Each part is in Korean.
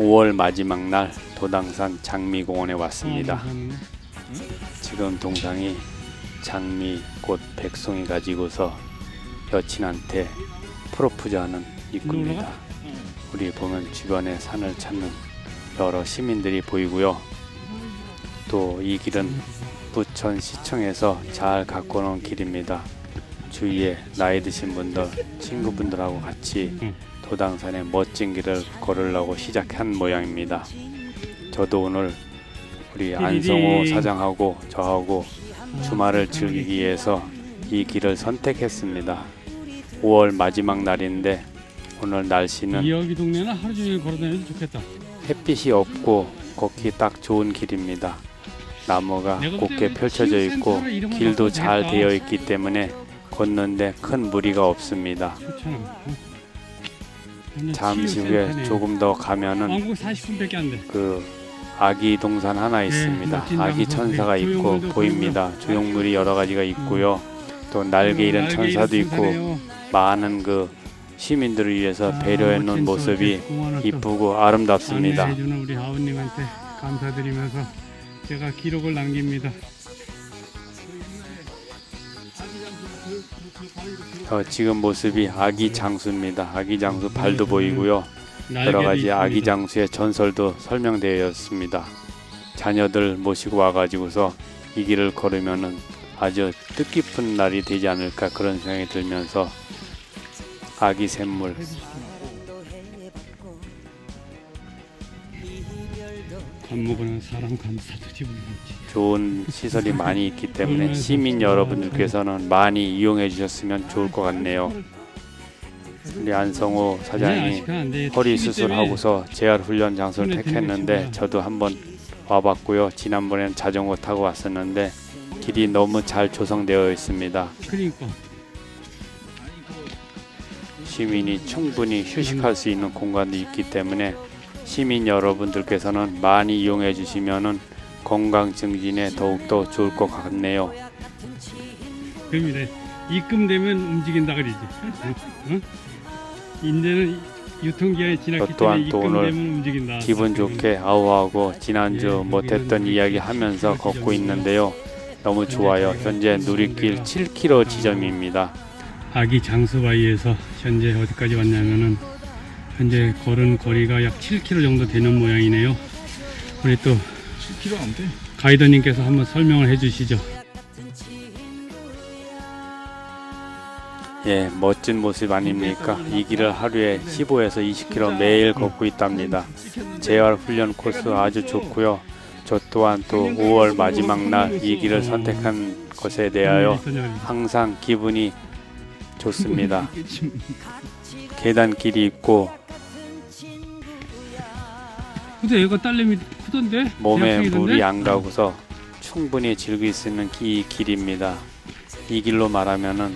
5월 마지막 날 도당산 장미공원에 왔습니다. 아, 무서웠네. 지금 동상이 장미 꽃 백송이 가지고서 여친한테 프로포즈하는 입구입니다. 올라가? 우리 보면 주변에 산을 찾는 여러 시민들이 보이고요. 또 이 길은 부천 시청에서 잘 갖고 놓은 길입니다. 주위에 나이 드신 분들, 친구분들하고 같이 응. 도당산의 멋진 길을 걸으려고 시작한 모양입니다. 저도 오늘 우리 안성호 사장하고 저하고 주말을 즐기기 위해서 이 길을 선택했습니다. 5월 마지막 날인데 오늘 날씨는 여기 동네는 하루 종일 걸어다녀도 좋겠다. 햇빛이 없고 걷기 딱 좋은 길입니다. 나무가 곱게 때 펼쳐져 있고 길도 잘. 되어 있기 때문에 걷는데 큰 무리가 없습니다. 완전 잠시. 후에 조금 더 가면은 왕복 40분밖에 안 돼. 그 아기 동산 하나 있습니다. 멋진 아기. 천사가 네, 있고 조형물도 보입니다. 조형물이 여러 가지가 있고요. 또 날개 잃은 날개 천사도 있고 천사네요. 많은 그 시민들을 위해서 아, 배려해 놓은 멋진 모습이 이쁘고 아름답습니다. 안내해주는 우리 아버님한테 감사드리면서 제가 기록을 남깁니다. 어, 지금 모습이 아기 장수입니다. 아기 장수 발도 보이고요. 여러 가지. 아기 장수의 전설도 설명되어 있습니다. 자녀들 모시고 와가지고서 이 길을 걸으면은 아주 뜻깊은 날이 되지 않을까 그런 생각이 들면서 아기 샘물 밥 먹으면 사람 좋지. 좋은 시설이 많이 있기 때문에 시민 여러분들께서는 많이 이용해 주셨으면 좋을 것 같네요. 우리 안성호 네, 사장이 돼. 허리 수술하고서 재활 훈련 장소를 택했는데 저도 한번 와봤고요. 지난번엔 자전거 타고 왔었는데 길이 너무 잘 조성되어 있습니다. 그러니까 시민이 충분히 휴식할 수 있는 공간도 있기 때문에 시민 여러분들께서는 많이 이용해 주시면은 건강 증진에 더욱더 좋을 것 같네요. 그럽니다. 입금되면 움직인다 그러지. 응? 응? 이제는 유통기한이 지났기 때문에 입금되면 움직인다. 기분 좋게 아우하고 지난주 예, 못했던 여기는 이야기 하면서. 걷고 있는데요. 너무 좋아요. 현재 누리길 7km 지점입니다. 아기 장수바위에서 현재 어디까지 왔냐면은 현재 걸은 거리가 약 7km 정도 되는 모양이네요. 우리 또 10kg 안 돼. 가이드님께서 한번 설명을 해주시죠. 예, 멋진 모습 아닙니까? 이 길을 하루에 15에서 20km 매일 걷고 있답니다. 재활 훈련 코스 아주 좋고요. 저 또한 또 5월 마지막 날 이 길을 선택한 것에 대하여 항상 기분이 좋습니다. 계단길이 있고 근데 얘가 딸내미 크던데? 몸에 대학생이던데? 물이 안 가고서 충분히 즐길 수 있는 이 길입니다. 이 길로 말하면은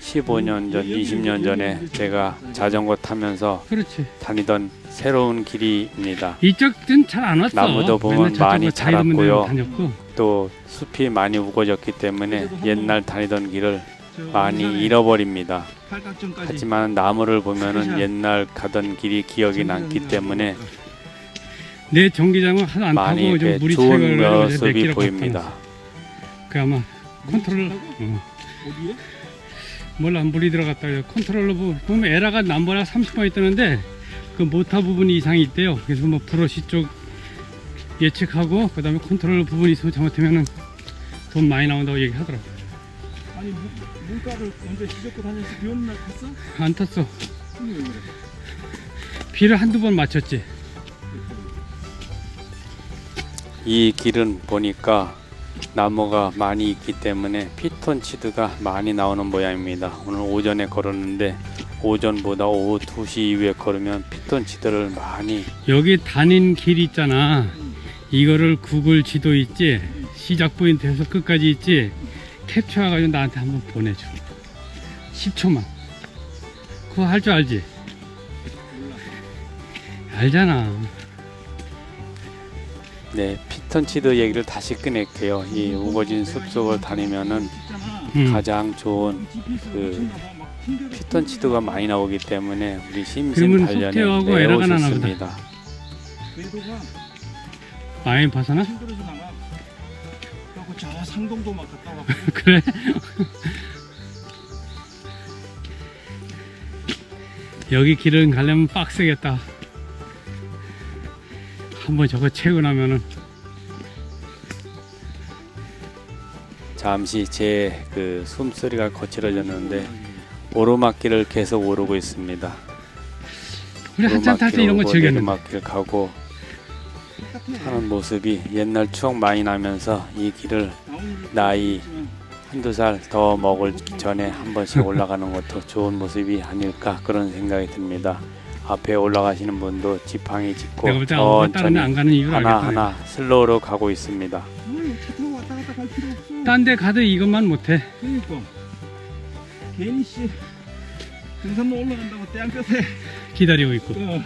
15년 전, 20년 전에 제가 자전거 타면서 그렇지. 다니던 새로운 길입니다. 이쪽은 잘 안 왔어. 나무도 보면 맨날 저쪽으로 많이 자랐고요. 다녔고. 또 숲이 많이 우거졌기 때문에 옛날 다니던 길을 많이 잃어버립니다. 팔각정까지. 하지만 나무를 보면은. 옛날 가던 길이 기억이 남기 때문에 내 전기장은 하나 안 많이 타고 좀 이렇게 물이 좋은 이제 몇 모습이 킬로 보입니다. 그 아마 컨트롤 어. 어디에? 몰라 물이 들어갔다 그래요. 컨트롤러 보- 보면 에라가 남보라 30번이 뜨는데 그 모터 부분이 이상이 있대요. 그래서 뭐 브러쉬 쪽 예측하고 그 다음에 컨트롤러 부분이 있으면 잘못하면은 돈 많이 나온다고 얘기하더라고. 아니 물, 물가를 언제 뒤적고 다녔어? 비 오는 날 갔어? 안 탔어. 왜 그래? 비를 한두 번 맞췄지. 이 길은 보니까 나무가 많이 있기 때문에 피톤치드가 많이 나오는 모양입니다. 오늘 오전에 걸었는데 오전보다 오후 2시 이후에 걸으면 피톤치드를 많이 여기 다닌 길 있잖아. 이거를 구글 지도 있지. 시작 포인트에서 끝까지 있지. 캡처해가지고 나한테 한번 보내줘. 10초만. 그거 할 줄 알지? 알잖아. 네 피톤치드 얘기를 다시 꺼낼게요. 이 우거진 숲속을 다니면은. 응. 가장 좋은 그. 피톤치드가 많이 나오기 때문에 우리 심신 그러면 단련에 나나 보다. 좋습니다. 않아. 그래갖고 저 상동도 막 갔다 와. 그래? 여기 길은 가려면 빡세겠다. 한번 저거 채고 나면은 잠시 제 그 숨소리가 거칠어졌는데 오르막길을 계속 오르고 있습니다. 우리 한참 탈 때 이런 거 오르막길 즐겼는데 내리막길 가고 하는 모습이 옛날 추억 많이 나면서 이 길을 나이 한두 살 더 먹을 전에 한 번씩 올라가는 것도 좋은 모습이 아닐까 그런 생각이 듭니다. 앞에 올라가시는 분도 지팡이 짚고 내가 볼때 아무도 다른 데안 가는 이유를 알겠다. 하나하나 슬로우로 가고 있습니다. 딴 데 가도 이것만 못해. 그러니까 괜히 씨 등산로 올라간다고 떼안볕에 기다리고 있고. 어.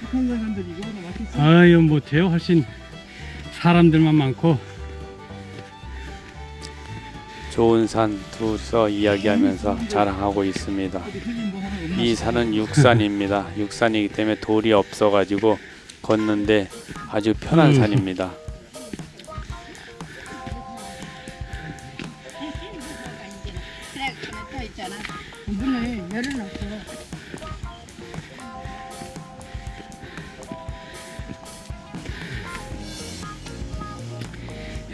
착한 사람들이 이거보다 맛있어. 아유 못해요. 훨씬 사람들만 많고 좋은 산 둘서 이야기하면서 자랑하고 있습니다. 뭐 이. 산은 육산입니다. 육산이기 때문에 돌이 없어가지고 걷는데 아주 편한 음. 산입니다.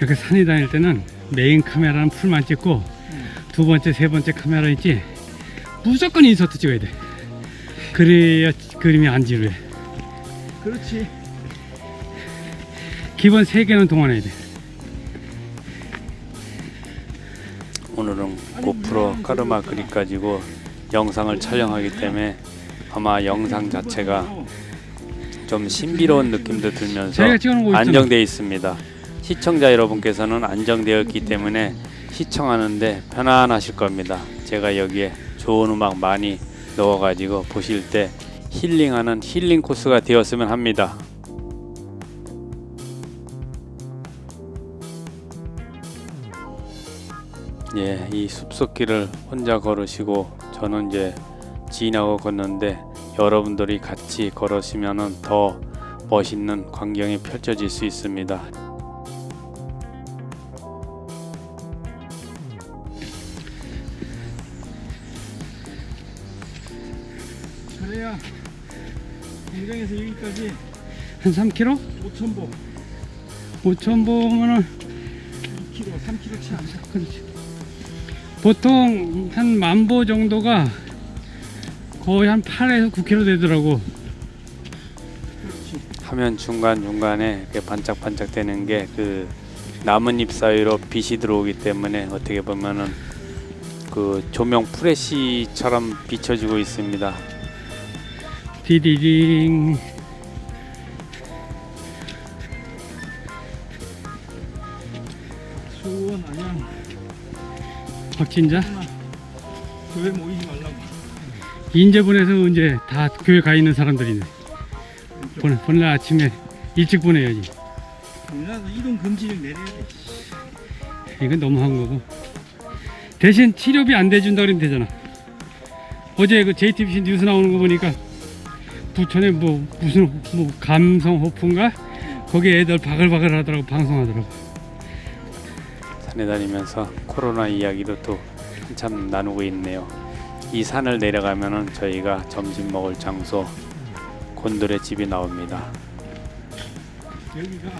이렇게 산에 다닐 때는 메인 카메라는 풀만 찍고 두 번째 세 번째 카메라 있지 무조건 인서트 찍어야 돼. 그래야 그림이 안 지루해. 그렇지. 기본 세 개는 동원해야 돼. 오늘은 고프로 까르마 그립 가지고 영상을 촬영하기 때문에 아마 영상 자체가 좀 신비로운 느낌도 들면서. 안정되어 있습니다. 시청자 여러분께서는 안정되었기 때문에 시청하는데 편안하실 겁니다. 제가 여기에 좋은 음악 많이 넣어가지고 보실 때 힐링하는 힐링 코스가 되었으면 합니다. 예, 이 숲속길을 혼자 걸으시고 저는 이제 지인하고 걷는데 여러분들이 같이 걸으시면은 더 멋있는 광경이 펼쳐질 수 있습니다. 그래야 공장에서 여기까지 한 3km? 5천 보, 5천 보면은 2km, 3km 차. 그렇지. 보통 한 만보 정도가 거의 한 8에서 9km 되더라고. 그렇지. 화면 중간 중간에 이렇게 반짝반짝 되는 게 그 나뭇잎 사이로 빛이 들어오기 때문에 어떻게 보면은 그 조명 프레시처럼 비춰지고 있습니다. 디디딩. 수원 안양 박진자. 교회 모이지 말라고. 인제보내서 이제 다 교회 가 있는 사람들이네. 보내, 본래 아침에 일찍 보내야지. 우리나라도 이동 금지령 내려야 돼. 이건 너무한 거고. 대신 치료비 안 대준다 그러면 되잖아. 어제 그 JTBC 뉴스 나오는 거 보니까 부천에 뭐 무슨 뭐 감성 호프인가 거기 애들 바글바글 하더라고 방송하더라고. 산에 다니면서 코로나 이야기도 또 한참 나누고 있네요. 이 산을 내려가면은 저희가 점심 먹을 장소 곤돌의 집이 나옵니다. 여기가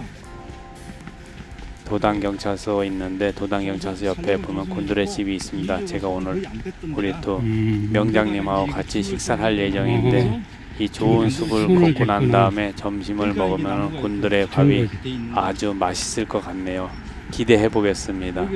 도당 경찰서 있는데 도당 경찰서 옆에 보면 곤돌의 집이 있습니다. 제가 오늘 우리. 또 음. 명장님하고 같이 식사를 할 예정인데 이 좋은 숲을 걷고 난. 다음에 점심을 먹으면 좋은 밥이 아주 맛있을 것 같네요. 기대해 보겠습니다.